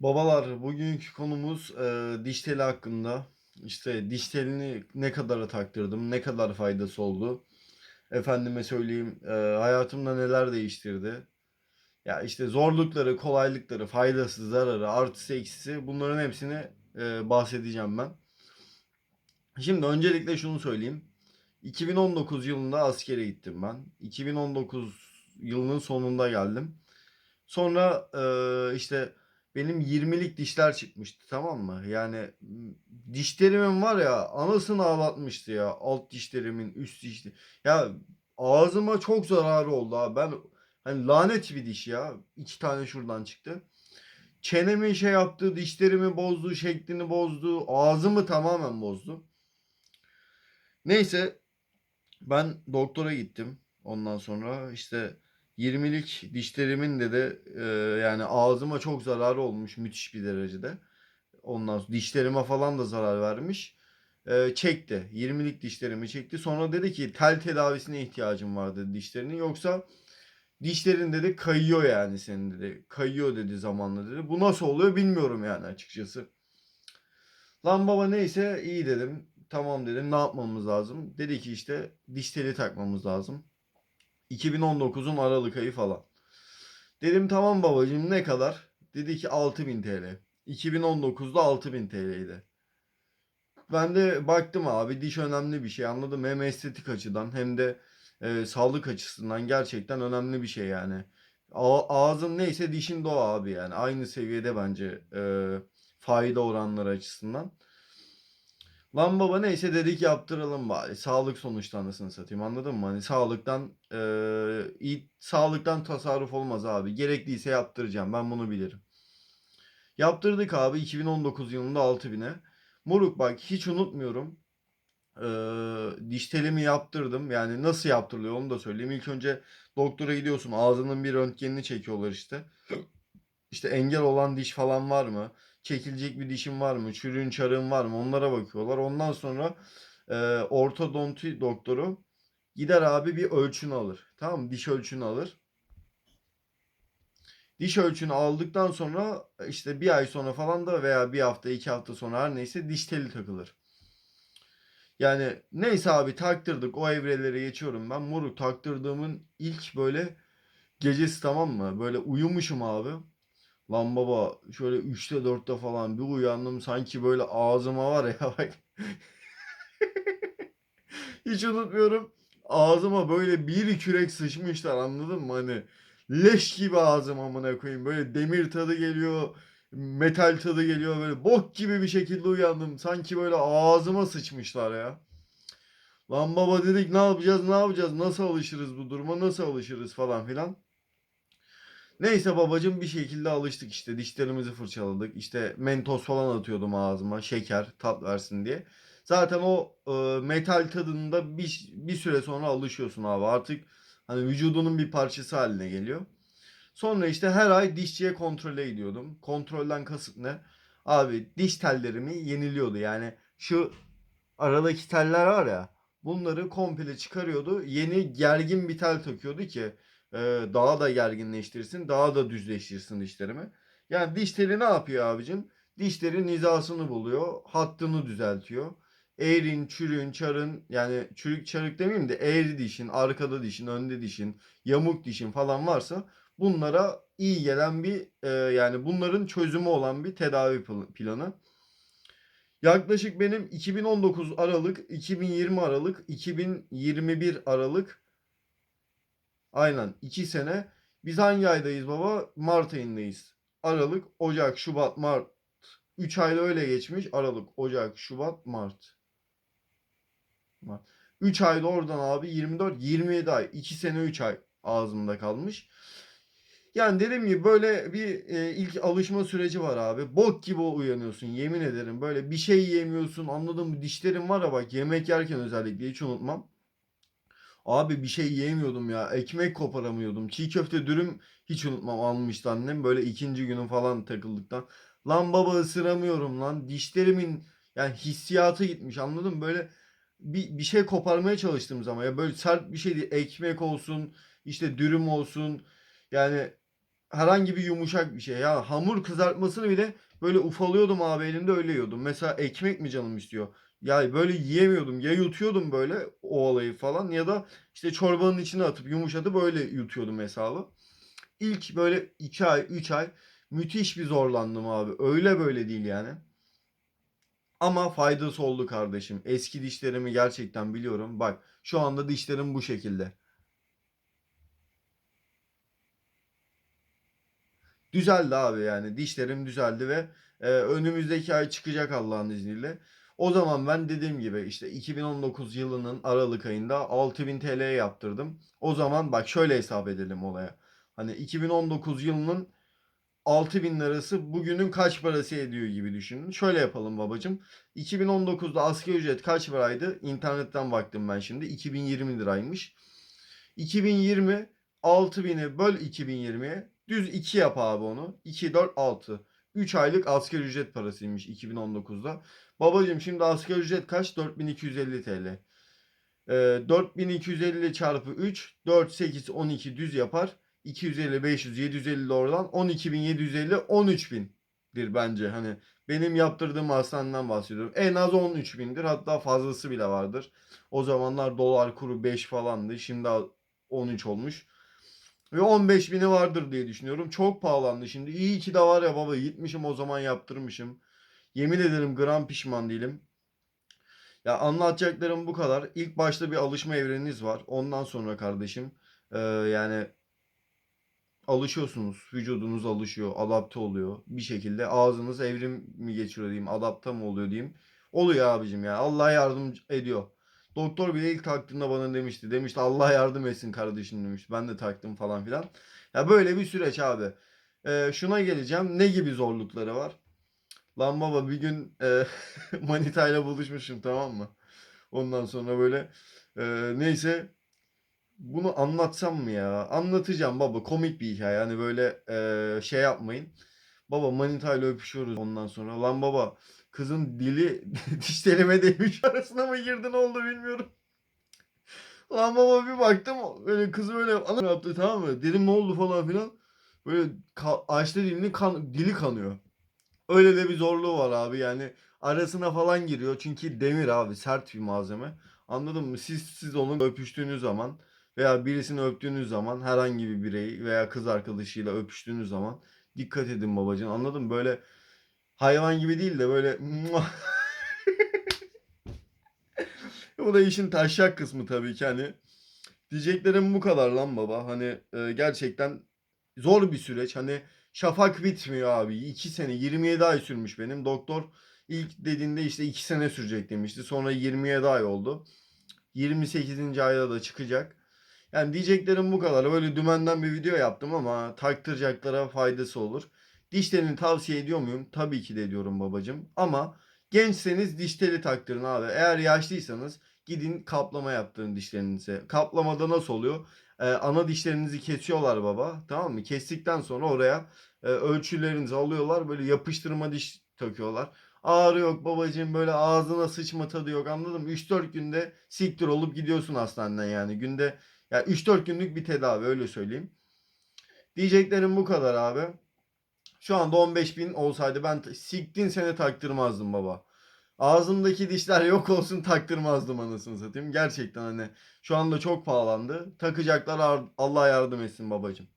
Babalar, bugünkü konumuz e, diş teli hakkında. İşte diş telini ne kadara taktırdım, ne kadar faydası oldu. Efendime söyleyeyim, e, hayatımda neler değiştirdi. Ya işte zorlukları, kolaylıkları, faydası, zararı, artısı, eksisi bunların hepsini e, bahsedeceğim ben. Şimdi öncelikle şunu söyleyeyim. 2019 yılında askere gittim ben. 2019 yılının sonunda geldim. Sonra e, işte benim 20'lik dişler çıkmıştı tamam mı? Yani dişlerimin var ya anasını ağlatmıştı ya. Alt dişlerimin, üst dişli. Ya ağzıma çok zararı oldu abi. Ben hani lanet bir diş ya. İki tane şuradan çıktı. Çenemi şey yaptı, dişlerimi bozdu, şeklini bozdu, ağzımı tamamen bozdu. Neyse ben doktora gittim. Ondan sonra işte 20'lik dişlerimin de de e, yani ağzıma çok zararı olmuş müthiş bir derecede. Ondan sonra dişlerime falan da zarar vermiş. E, çekti. 20'lik dişlerimi çekti. Sonra dedi ki tel tedavisine ihtiyacım var dedi dişlerinin. Yoksa dişlerin dedi kayıyor yani senin dedi. Kayıyor dedi zamanla dedi. Bu nasıl oluyor bilmiyorum yani açıkçası. Lan baba neyse iyi dedim. Tamam dedim ne yapmamız lazım? Dedi ki işte diş teli takmamız lazım. 2019'un Aralık ayı falan. Dedim tamam babacığım ne kadar? Dedi ki 6000 TL. 2019'da 6000 TL'ydi. Ben de baktım abi diş önemli bir şey anladım. Hem estetik açıdan hem de e, sağlık açısından gerçekten önemli bir şey yani. A- ağzın neyse dişin de o abi yani. Aynı seviyede bence e, fayda oranları açısından. Lan baba neyse dedik yaptıralım bari. Sağlık sonuçta anasını satayım anladın mı? Hani sağlıktan eee, iyi, sağlıktan tasarruf olmaz abi. Gerekliyse yaptıracağım ben bunu bilirim. Yaptırdık abi 2019 yılında 6000'e. Moruk bak hiç unutmuyorum. Eee diş telimi yaptırdım. Yani nasıl yaptırılıyor onu da söyleyeyim. İlk önce doktora gidiyorsun. Ağzının bir röntgenini çekiyorlar işte. İşte engel olan diş falan var mı? Çekilecek bir dişin var mı? Çürüğün çarığın var mı? Onlara bakıyorlar. Ondan sonra e, ortodonti doktoru gider abi bir ölçünü alır. Tamam mı? Diş ölçünü alır. Diş ölçünü aldıktan sonra işte bir ay sonra falan da veya bir hafta iki hafta sonra her neyse diş teli takılır. Yani neyse abi taktırdık o evrelere geçiyorum ben. Moruk taktırdığımın ilk böyle gecesi tamam mı? Böyle uyumuşum abi. Lan baba şöyle 3'te 4'te falan bir uyandım sanki böyle ağzıma var ya bak hiç unutmuyorum. Ağzıma böyle bir kürek sıçmışlar anladın mı? Hani leş gibi ağzım amına koyayım. Böyle demir tadı geliyor, metal tadı geliyor böyle bok gibi bir şekilde uyandım. Sanki böyle ağzıma sıçmışlar ya. Lan baba dedik ne yapacağız ne yapacağız nasıl alışırız bu duruma nasıl alışırız falan filan. Neyse babacım bir şekilde alıştık işte dişlerimizi fırçaladık işte mentos falan atıyordum ağzıma şeker tat versin diye. Zaten o e, metal tadında bir, bir süre sonra alışıyorsun abi artık hani vücudunun bir parçası haline geliyor. Sonra işte her ay dişçiye kontrole gidiyordum. Kontrolden kasıt ne? Abi diş tellerimi yeniliyordu yani şu aradaki teller var ya bunları komple çıkarıyordu. Yeni gergin bir tel takıyordu ki daha da gerginleştirsin, daha da düzleştirsin dişlerimi. Yani diş teli ne yapıyor abicim? Dişlerin hizasını buluyor, hattını düzeltiyor. Eğrin, çürüğün, çarın yani çürük çarık demeyeyim de eğri dişin, arkada dişin, önde dişin, yamuk dişin falan varsa bunlara iyi gelen bir e, yani bunların çözümü olan bir tedavi pl- planı. Yaklaşık benim 2019 Aralık, 2020 Aralık, 2021 Aralık Aynen 2 sene. Biz hangi aydayız baba? Mart ayındayız. Aralık, Ocak, Şubat, Mart. 3 ayda öyle geçmiş. Aralık, Ocak, Şubat, Mart. Mart. 3 ayda oradan abi 24, 27 ay. 2 sene 3 ay ağzımda kalmış. Yani dediğim gibi böyle bir e, ilk alışma süreci var abi. Bok gibi uyanıyorsun yemin ederim. Böyle bir şey yemiyorsun anladın mı? Dişlerim var ya bak yemek yerken özellikle hiç unutmam. Abi bir şey yiyemiyordum ya. Ekmek koparamıyordum. Çiğ köfte dürüm hiç unutmam almıştı annem. Böyle ikinci günün falan takıldıktan. Lan baba ısıramıyorum lan. Dişlerimin yani hissiyatı gitmiş anladın mı? Böyle bir, bir şey koparmaya çalıştığım zaman ya böyle sert bir şey değil. Ekmek olsun işte dürüm olsun. Yani herhangi bir yumuşak bir şey. Ya hamur kızartmasını bile böyle ufalıyordum abi elimde öyle yiyordum. Mesela ekmek mi canım istiyor? Ya böyle yiyemiyordum. Ya yutuyordum böyle o olayı falan ya da işte çorbanın içine atıp yumuşatıp böyle yutuyordum hesabı. İlk böyle 2 ay 3 ay müthiş bir zorlandım abi. Öyle böyle değil yani. Ama faydası oldu kardeşim. Eski dişlerimi gerçekten biliyorum. Bak şu anda dişlerim bu şekilde. Düzeldi abi yani. Dişlerim düzeldi ve e, önümüzdeki ay çıkacak Allah'ın izniyle. O zaman ben dediğim gibi işte 2019 yılının Aralık ayında 6000 TL yaptırdım. O zaman bak şöyle hesap edelim olaya. Hani 2019 yılının 6000 lirası bugünün kaç parası ediyor gibi düşünün. Şöyle yapalım babacım. 2019'da asgari ücret kaç paraydı? İnternetten baktım ben şimdi. 2020 liraymış. 2020 6000'i böl 2020'ye. Düz 2 yap abi onu. 2, 4, 6. 3 aylık asgari ücret parasıymış 2019'da. Babacım şimdi asgari ücret kaç? 4250 TL. Ee, 4250 çarpı 3, 4, 8, 12 düz yapar. 250, 500, 750 de oradan 12.750, 13.000'dir bence. Hani benim yaptırdığım hastaneden bahsediyorum. En az 13.000'dir hatta fazlası bile vardır. O zamanlar dolar kuru 5 falandı. Şimdi 13 olmuş. Ve 15 bini vardır diye düşünüyorum. Çok pahalandı şimdi. İyi ki de var ya baba gitmişim o zaman yaptırmışım. Yemin ederim gram pişman değilim. Ya anlatacaklarım bu kadar. İlk başta bir alışma evreniniz var. Ondan sonra kardeşim e, yani alışıyorsunuz. Vücudunuz alışıyor, adapte oluyor. Bir şekilde ağzınız evrim mi geçiriyor diyeyim, adapte mi oluyor diyeyim. Oluyor abicim ya. Allah yardım ediyor. Doktor bile ilk taktığında bana demişti. Demişti Allah yardım etsin kardeşim demiş. Ben de taktım falan filan. Ya böyle bir süreç abi. Ee, şuna geleceğim. Ne gibi zorlukları var? Lan baba bir gün e, manitayla buluşmuşum tamam mı? Ondan sonra böyle e, neyse bunu anlatsam mı ya? Anlatacağım baba. Komik bir hikaye. Hani böyle e, şey yapmayın. Baba manitayla öpüşüyoruz ondan sonra. Lan baba kızın dili dişlerime değmiş arasına mı girdi ne oldu bilmiyorum. Lan baba bir baktım böyle kız böyle ana yaptı tamam mı? Dedim ne oldu falan filan. Böyle açtı dilini kan dili kanıyor. Öyle de bir zorluğu var abi yani arasına falan giriyor çünkü demir abi sert bir malzeme. Anladın mı? Siz siz onun öpüştüğünüz zaman veya birisini öptüğünüz zaman herhangi bir bireyi veya kız arkadaşıyla öpüştüğünüz zaman dikkat edin babacığım. Anladın mı? Böyle hayvan gibi değil de böyle Bu da işin taşak kısmı tabii ki hani. Diyeceklerim bu kadar lan baba. Hani e, gerçekten zor bir süreç. Hani şafak bitmiyor abi. 2 sene 27 ay sürmüş benim. Doktor ilk dediğinde işte 2 sene sürecek demişti. Sonra 27 ay oldu. 28. ayda da çıkacak. Yani diyeceklerim bu kadar. Böyle dümenden bir video yaptım ama taktıracaklara faydası olur. Dişlerini tavsiye ediyor muyum? Tabii ki de ediyorum babacım. Ama gençseniz diş taktırın abi. Eğer yaşlıysanız gidin kaplama yaptırın dişlerinize. Kaplamada nasıl oluyor? Ee, ana dişlerinizi kesiyorlar baba. Tamam mı? Kestikten sonra oraya e, ölçülerinizi alıyorlar. Böyle yapıştırma diş takıyorlar. Ağrı yok babacığım böyle ağzına sıçma tadı yok anladın mı? 3-4 günde siktir olup gidiyorsun hastaneden yani. Günde ya 3-4 günlük bir tedavi öyle söyleyeyim. Diyeceklerim bu kadar abi. Şu anda 15 bin olsaydı ben siktin seni taktırmazdım baba. Ağzımdaki dişler yok olsun taktırmazdım anasını satayım. Gerçekten hani şu anda çok pahalandı. Takacaklar ar- Allah yardım etsin babacığım.